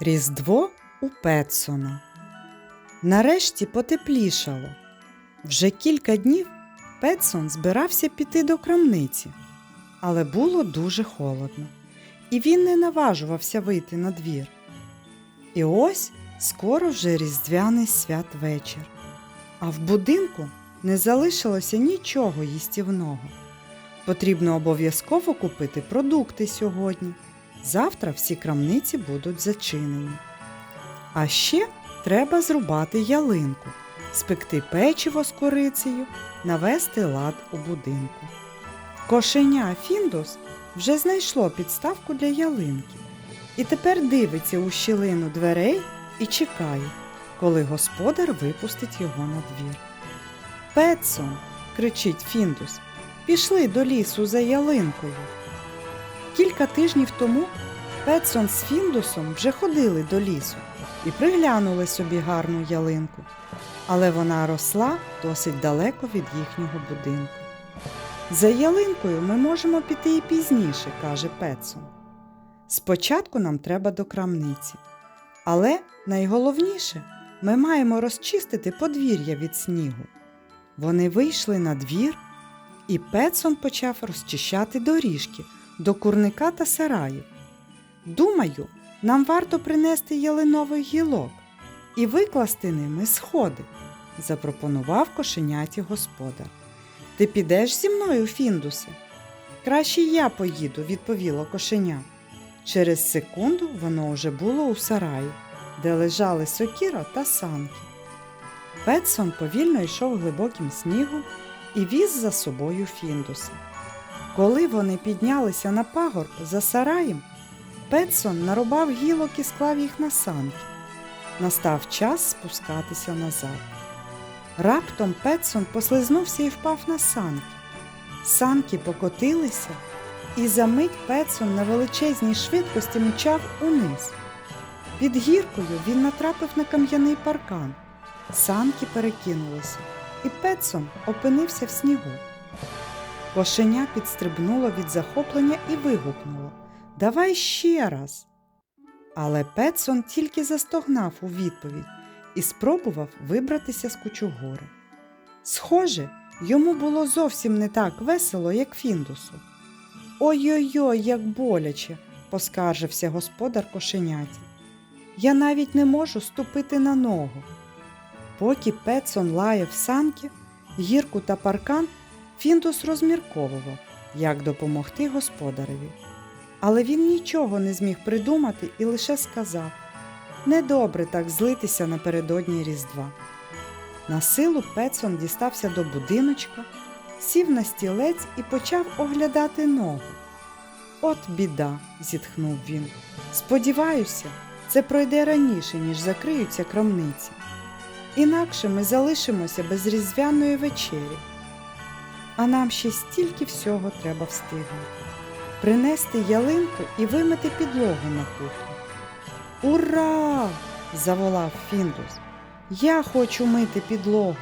Різдво у Петсона. Нарешті потеплішало. Вже кілька днів Петсон збирався піти до крамниці, але було дуже холодно, і він не наважувався вийти на двір. І ось скоро вже різдвяний святвечір, а в будинку не залишилося нічого їстівного. Потрібно обов'язково купити продукти сьогодні. Завтра всі крамниці будуть зачинені. А ще треба зрубати ялинку, спекти печиво з корицею, навести лад у будинку. Кошеня Фіндус вже знайшло підставку для ялинки і тепер дивиться у щілину дверей і чекає, коли господар випустить його на двір. Петсон, кричить Фіндус, пішли до лісу за ялинкою. Кілька тижнів тому Петсон з Фіндусом вже ходили до лісу і приглянули собі гарну ялинку, але вона росла досить далеко від їхнього будинку. За ялинкою ми можемо піти і пізніше, каже Петсон. Спочатку нам треба до крамниці. Але найголовніше ми маємо розчистити подвір'я від снігу. Вони вийшли на двір, і Петсон почав розчищати доріжки до курника та сараїв. Думаю, нам варто принести ялинових гілок і викласти ними сходи, запропонував кошеняті господар. Ти підеш зі мною, Фіндусе? Краще я поїду, відповіло кошеня. Через секунду воно вже було у сараї, де лежали сокіра та санки. Петсон повільно йшов глибоким снігом і віз за собою Фіндуса. Коли вони піднялися на пагорб за сараєм, Петсон нарубав гілок і склав їх на санки. Настав час спускатися назад. Раптом Петсон послизнувся і впав на санки. Санки покотилися, і за мить Петсон на величезній швидкості мчав униз. Під гіркою він натрапив на кам'яний паркан. Санки перекинулися, і Петсон опинився в снігу. Кошеня підстрибнуло від захоплення і вигукнуло Давай ще раз. Але Петсон тільки застогнав у відповідь і спробував вибратися з кучугори. Схоже, йому було зовсім не так весело, як Фіндусу. Ой-ой-ой, як боляче, поскаржився господар кошеняті. Я навіть не можу ступити на ногу. Поки Петсон лаяв санки, гірку та паркан, Фіндус розмірковував, як допомогти господареві. Але він нічого не зміг придумати і лише сказав недобре так злитися напередодні Різдва. На силу Петсон дістався до будиночка, сів на стілець і почав оглядати ногу. От біда, зітхнув він. Сподіваюся, це пройде раніше, ніж закриються крамниці. Інакше ми залишимося без різдвяної вечері. А нам ще стільки всього треба встигнути принести ялинку і вимити підлогу на кухні. Ура! заволав Фіндус. Я хочу мити підлогу.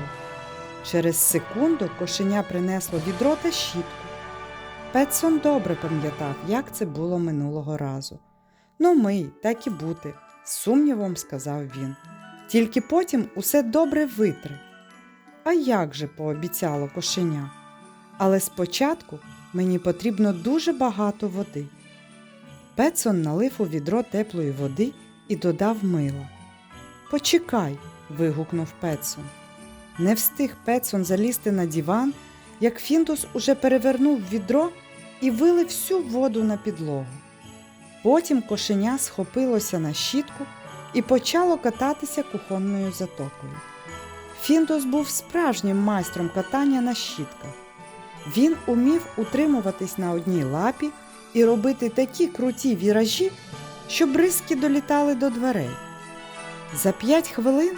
Через секунду кошеня принесло відро та щітку. Петсон добре пам'ятав, як це було минулого разу. Ну мий, так і бути, з сумнівом сказав він. Тільки потім усе добре витри. А як же пообіцяло кошеня? Але спочатку мені потрібно дуже багато води. Петсон налив у відро теплої води і додав мила. Почекай. вигукнув Петсон. Не встиг Петсон залізти на диван, як Фіндус уже перевернув відро і вилив всю воду на підлогу. Потім кошеня схопилося на щітку і почало кататися кухонною затокою. Фіндус був справжнім майстром катання на щітках. Він умів утримуватись на одній лапі і робити такі круті віражі, що бризки долітали до дверей. За п'ять хвилин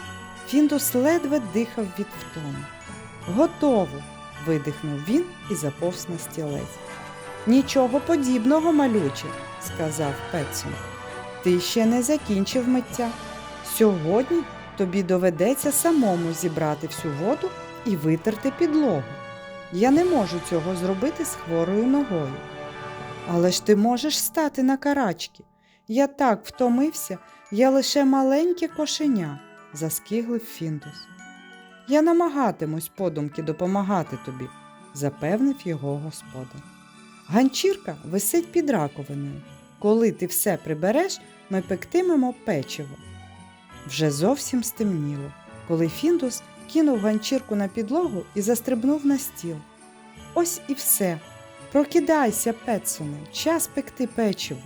Фіндус ледве дихав від втоми. Готово. видихнув він і заповз на стілець. Нічого подібного, малюче, сказав Петсон. Ти ще не закінчив миття. Сьогодні тобі доведеться самому зібрати всю воду і витерти підлогу. Я не можу цього зробити з хворою ногою. Але ж ти можеш стати на карачки. Я так втомився, я лише маленьке кошеня, заскиглив Фіндус. Я намагатимусь подумки допомагати тобі, запевнив його господар. Ганчірка висить під раковиною. Коли ти все прибереш, ми пектимемо печиво. Вже зовсім стемніло, коли Фіндус кинув ганчірку на підлогу і застрибнув на стіл. Ось і все. Прокидайся, Петсоне, час пекти печиво.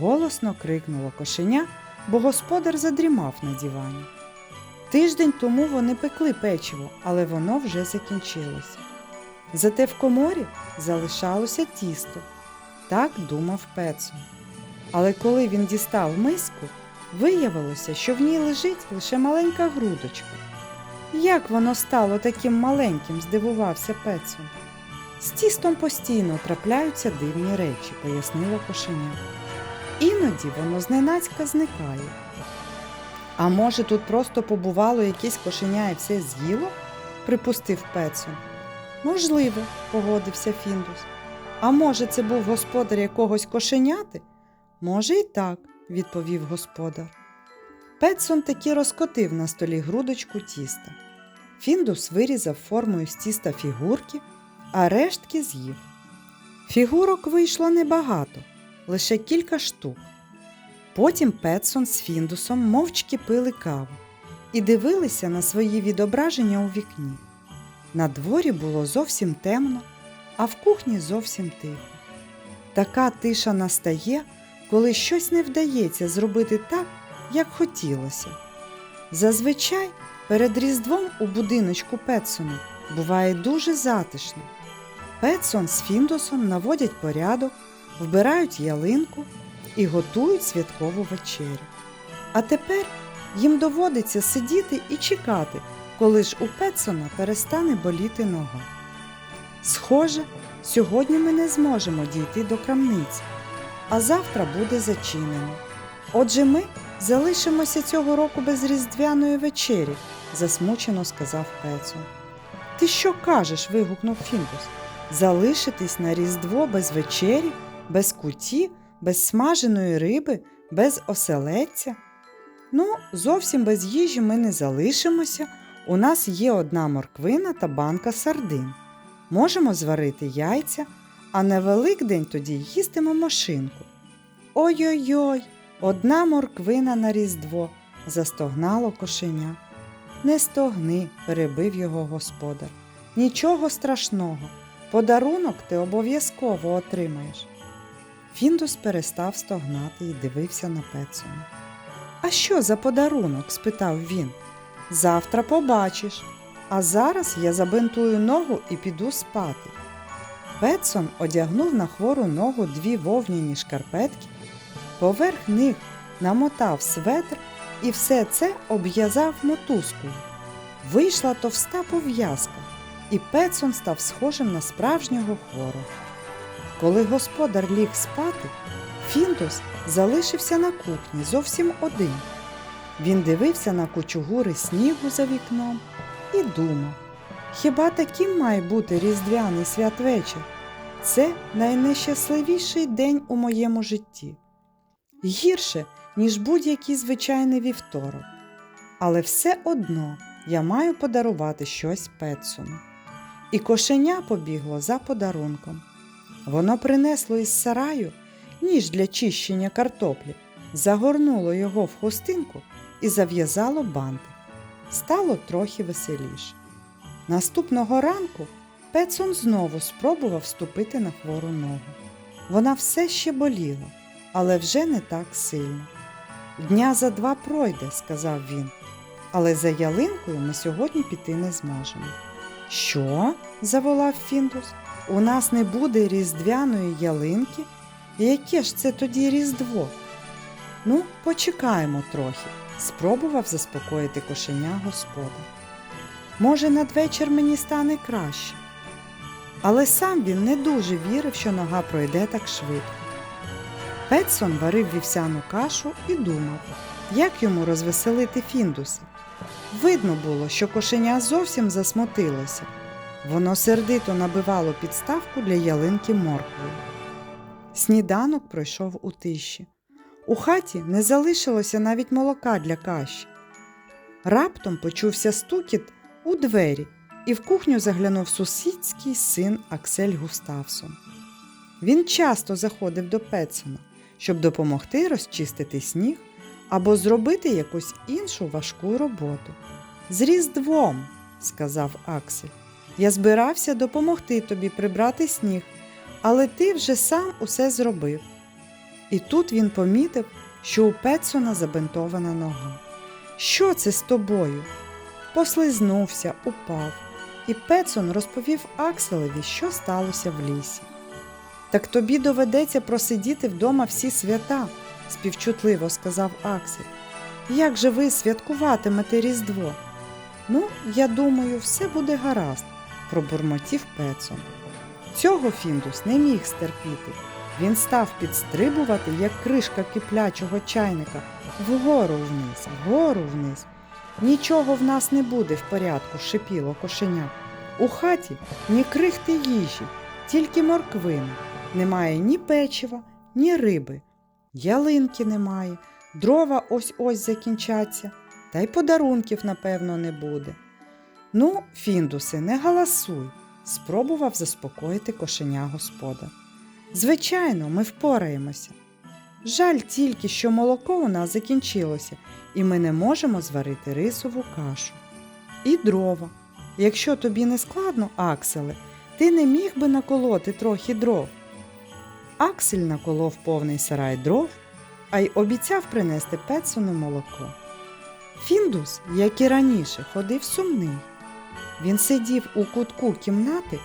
Голосно крикнуло кошеня, бо господар задрімав на дивані. Тиждень тому вони пекли печиво, але воно вже закінчилося. Зате в коморі залишалося тісто. Так думав Петсон. Але коли він дістав миску, виявилося, що в ній лежить лише маленька грудочка. Як воно стало таким маленьким, здивувався Петсон. З тістом постійно трапляються дивні речі, пояснило кошеня. Іноді воно зненацька зникає. А може, тут просто побувало якесь кошеня і все з'їло? припустив Петсон. Можливо, погодився Фіндус. А може, це був господар якогось кошеняти? Може, і так, відповів господар. Петсон таки розкотив на столі грудочку тіста. Фіндус вирізав формою з тіста фігурки, а рештки з'їв. Фігурок вийшло небагато, лише кілька штук. Потім Петсон з Фіндусом мовчки пили каву і дивилися на свої відображення у вікні. На дворі було зовсім темно, а в кухні зовсім тихо. Така тиша настає, коли щось не вдається зробити так, як хотілося. Зазвичай перед Різдвом у будиночку Петсона буває дуже затишно. Петсон з Фіндусом наводять порядок, вбирають ялинку і готують святкову вечерю. А тепер їм доводиться сидіти і чекати, коли ж у Петсона перестане боліти нога. Схоже, сьогодні ми не зможемо дійти до крамниці, а завтра буде зачинено. Отже, ми залишимося цього року без різдвяної вечері, засмучено сказав Петсон. Ти що кажеш? вигукнув Фіндус. Залишитись на Різдво без вечері, без куті, без смаженої риби, без оселедця? Ну, зовсім без їжі ми не залишимося. У нас є одна морквина та банка сардин. Можемо зварити яйця, а на Великдень тоді їстимемо шинку. Ой-ой-ой, одна морквина на Різдво, застогнало кошеня. Не стогни, перебив його господар. Нічого страшного. Подарунок ти обов'язково отримаєш. Фіндус перестав стогнати і дивився на Петсона. А що за подарунок? спитав він. Завтра побачиш. А зараз я забинтую ногу і піду спати. Петсон одягнув на хвору ногу дві вовняні шкарпетки, поверх них намотав светр і все це обв'язав мотузкою. Вийшла товста пов'язка, і Петсон став схожим на справжнього хворого. Коли господар ліг спати, Фіндус залишився на кухні зовсім один. Він дивився на кучугури снігу за вікном і думав, хіба таким має бути різдвяний святвечір? Це найнещасливіший день у моєму житті. Гірше, ніж будь-який звичайний вівторок. Але все одно я маю подарувати щось Петсону. І кошеня побігло за подарунком. Воно принесло із сараю ніж для чищення картоплі, загорнуло його в хустинку і зав'язало бантик. Стало трохи веселіше. Наступного ранку Петсон знову спробував ступити на хвору ногу. Вона все ще боліла, але вже не так сильно. Дня за два пройде, сказав він, але за ялинкою ми сьогодні піти не зможемо. Що? заволав Фіндус. У нас не буде різдвяної ялинки? Яке ж це тоді Різдво? Ну, почекаємо трохи, спробував заспокоїти кошеня господар. Може, надвечір мені стане краще. Але сам він не дуже вірив, що нога пройде так швидко. Петсон варив вівсяну кашу і думав, як йому розвеселити Фіндуса. Видно було, що кошеня зовсім засмутилося. Воно сердито набивало підставку для ялинки морквою. Сніданок пройшов у тиші. У хаті не залишилося навіть молока для каші. Раптом почувся стукіт у двері, і в кухню заглянув сусідський син Аксель Густавсон. Він часто заходив до Петсона, щоб допомогти розчистити сніг або зробити якусь іншу важку роботу. З Різдвом, сказав Аксель, я збирався допомогти тобі прибрати сніг, але ти вже сам усе зробив. І тут він помітив, що у Петсона забинтована нога. Що це з тобою? Послизнувся, упав, і Петсон розповів Акселеві, що сталося в лісі. Так тобі доведеться просидіти вдома всі свята, співчутливо сказав Аксель. Як же ви святкуватимете Різдво? Ну, я думаю, все буде гаразд, пробурмотів Петсон. Цього Фіндус не міг стерпіти. Він став підстрибувати, як кришка киплячого чайника, вгору вниз, вгору вниз. Нічого в нас не буде в порядку, шипіло кошеня. У хаті ні крихти їжі, тільки морквина. Немає ні печива, ні риби. Ялинки немає, дрова ось ось закінчаться, та й подарунків, напевно, не буде. Ну, Фіндусе, не галасуй, спробував заспокоїти кошеня господар. Звичайно, ми впораємося. Жаль тільки, що молоко у нас закінчилося, і ми не можемо зварити рисову кашу. І дрова. Якщо тобі не складно, Акселе, ти не міг би наколоти трохи дров. Аксель наколов повний сарай дров, а й обіцяв принести Петсону молоко. Фіндус, як і раніше, ходив сумний. Він сидів у кутку кімнати,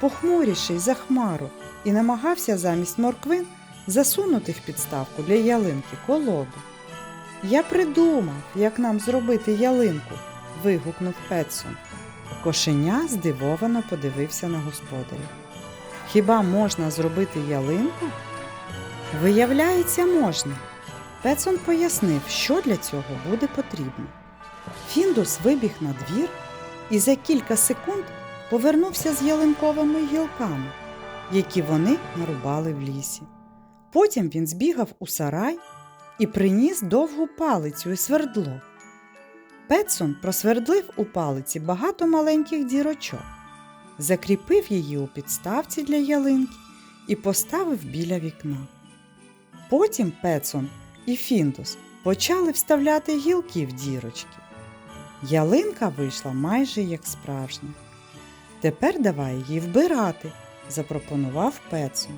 похмуріший за хмару, і намагався замість морквин засунути в підставку для ялинки колоду. Я придумав, як нам зробити ялинку, вигукнув Петсон. Кошеня здивовано подивився на господаря. Хіба можна зробити ялинку? Виявляється, можна. Петсон пояснив, що для цього буде потрібно. Фіндус вибіг на двір і за кілька секунд повернувся з ялинковими гілками, які вони нарубали в лісі. Потім він збігав у сарай і приніс довгу палицю і свердло. Петсон просвердлив у палиці багато маленьких дірочок, закріпив її у підставці для ялинки і поставив біля вікна. Потім Петсон і Фіндус почали вставляти гілки в дірочки. Ялинка вийшла майже як справжня. Тепер давай її вбирати, запропонував Петсон.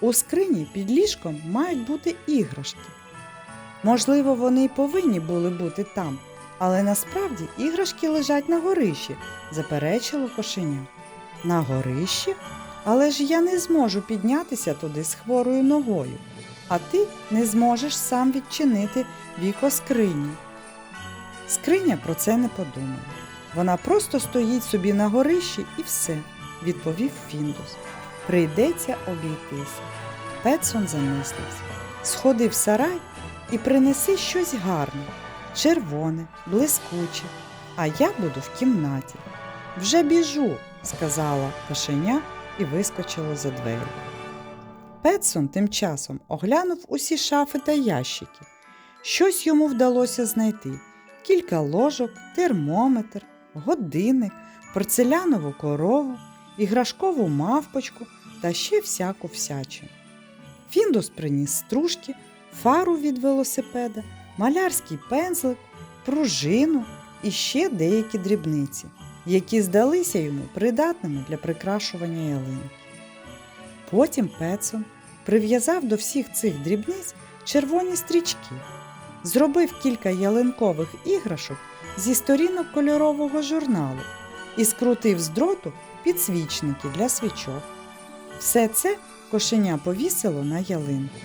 У скрині під ліжком мають бути іграшки. Можливо, вони й повинні були бути там, але насправді іграшки лежать на горищі, заперечило кошеня. На горищі? Але ж я не зможу піднятися туди з хворою ногою, а ти не зможеш сам відчинити віко скрині. Скриня про це не подумала. Вона просто стоїть собі на горищі і все, відповів Фіндус. Прийдеться обійтися. Петсон замислився. Сходи в сарай і принеси щось гарне, червоне, блискуче, а я буду в кімнаті. Вже біжу, сказала кошеня і вискочила за двері. Петсон тим часом оглянув усі шафи та ящики. Щось йому вдалося знайти: кілька ложок, термометр, годинник, порцелянову корову, іграшкову мавпочку та ще всяку всячину. Фіндус приніс стружки, фару від велосипеда, малярський пензлик, пружину і ще деякі дрібниці, які здалися йому придатними для прикрашування ялинки. Потім Петсон прив'язав до всіх цих дрібниць червоні стрічки, зробив кілька ялинкових іграшок зі сторінок кольорового журналу і скрутив з дроту підсвічники для свічок. Все це кошеня повісило на ялинку.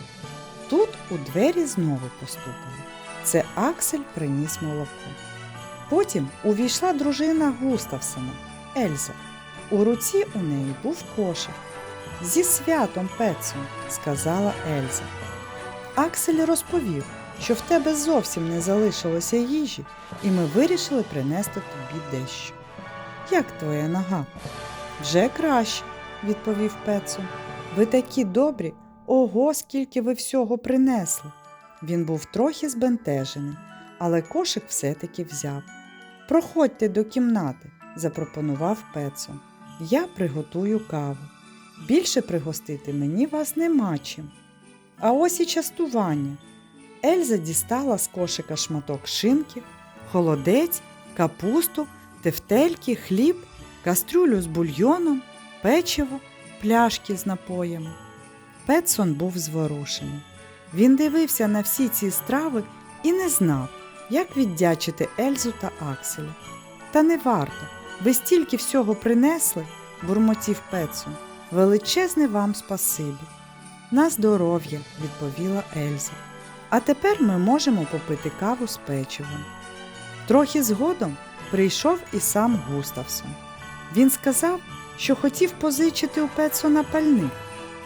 Тут у двері знову постукали. Це Аксель приніс молоко. Потім увійшла дружина Густавсона Ельза. У руці у неї був кошик. Зі святом Петсон, сказала Ельза. Аксель розповів, що в тебе зовсім не залишилося їжі, і ми вирішили принести тобі дещо. Як твоя нога? Вже краще, відповів Петсон. Ви такі добрі, ого, скільки ви всього принесли. Він був трохи збентежений, але кошик все-таки взяв. Проходьте до кімнати, запропонував Петсон. Я приготую каву. Більше пригостити мені вас нема чим. А ось і частування. Ельза дістала з кошика шматок шинки, холодець, капусту, тефтельки, хліб, кастрюлю з бульйоном, печиво, пляшки з напоями. Петсон був зворушений. Він дивився на всі ці страви і не знав, як віддячити Ельзу та Акселю. Та не варто, ви стільки всього принесли, бурмотів Петсон. Величезне вам спасибі. На здоров'я, відповіла Ельза. А тепер ми можемо попити каву з печивом. Трохи згодом прийшов і сам Густавсон. Він сказав, що хотів позичити у Петсона пальник,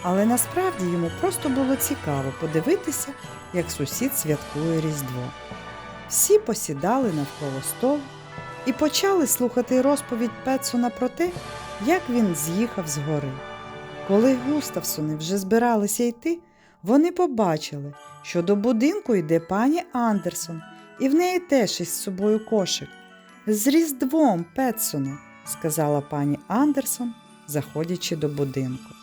але насправді йому просто було цікаво подивитися, як сусід святкує Різдво. Всі посідали навколо столу і почали слухати розповідь Петсона про те, як він з'їхав з гори. Коли Густавсони вже збиралися йти, вони побачили, що до будинку йде пані Андерсон, і в неї теж із собою кошик. З Різдвом, Петсоне, сказала пані Андерсон, заходячи до будинку.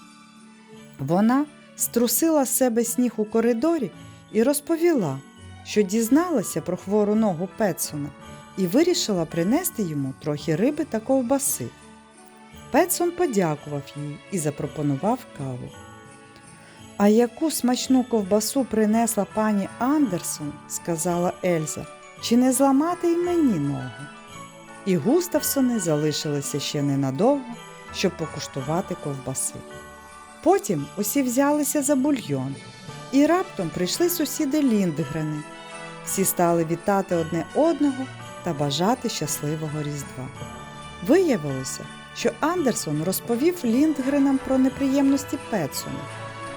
Вона струсила себе сніг у коридорі і розповіла, що дізналася про хвору ногу Петсона і вирішила принести йому трохи риби та ковбаси. Петсон подякував їй і запропонував каву. А яку смачну ковбасу принесла пані Андерсон, сказала Ельза, чи не зламати й мені ногу? І Густавсони залишилися ще ненадовго, щоб покуштувати ковбаси. Потім усі взялися за бульйон, і раптом прийшли сусіди Ліндгрени. Всі стали вітати одне одного та бажати щасливого Різдва. Виявилося, що Андерсон розповів Ліндгренам про неприємності Петсона,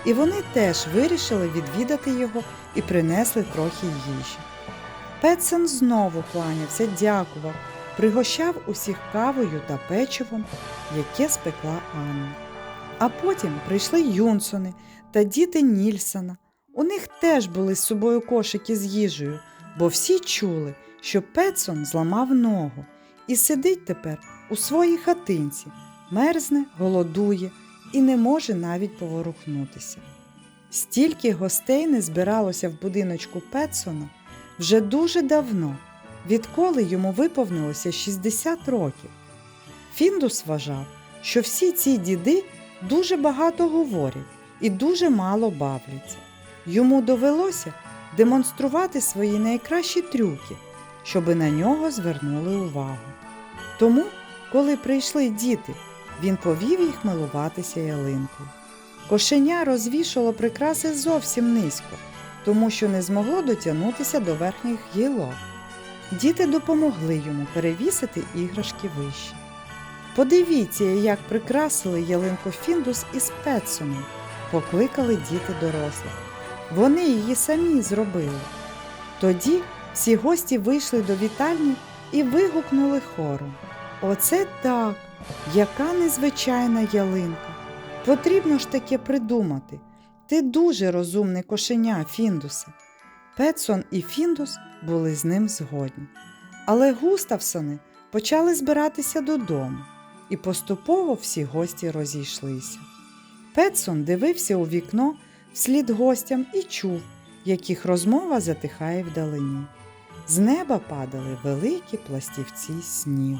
і вони теж вирішили відвідати його і принесли трохи їжі. Петсон знову кланявся, дякував, пригощав усіх кавою та печивом, яке спекла Анна. А потім прийшли Юнсони та діти Нільсона. У них теж були з собою кошики з їжею, бо всі чули, що Петсон зламав ногу і сидить тепер у своїй хатинці, мерзне, голодує і не може навіть поворухнутися. Стільки гостей не збиралося в будиночку Петсона вже дуже давно, відколи йому виповнилося 60 років. Фіндус вважав, що всі ці діди дуже багато говорять і дуже мало бавляться. Йому довелося демонструвати свої найкращі трюки, щоби на нього звернули увагу. Тому, коли прийшли діти, він повів їх милуватися ялинкою. Кошеня розвішало прикраси зовсім низько, тому що не змогло дотягнутися до верхніх гілок. Діти допомогли йому перевісити іграшки вище. Подивіться, як прикрасили ялинку Фіндус із Петсоном, покликали діти дорослих. Вони її самі зробили. Тоді всі гості вийшли до вітальні і вигукнули хором. Оце так, яка незвичайна ялинка. Потрібно ж таке придумати. Ти дуже розумний кошеня, Фіндусе. Петсон і Фіндус були з ним згодні. Але Густавсони почали збиратися додому, і поступово всі гості розійшлися. Петсон дивився у вікно вслід гостям і чув, яких розмова затихає вдалині. З неба падали великі пластівці снігу.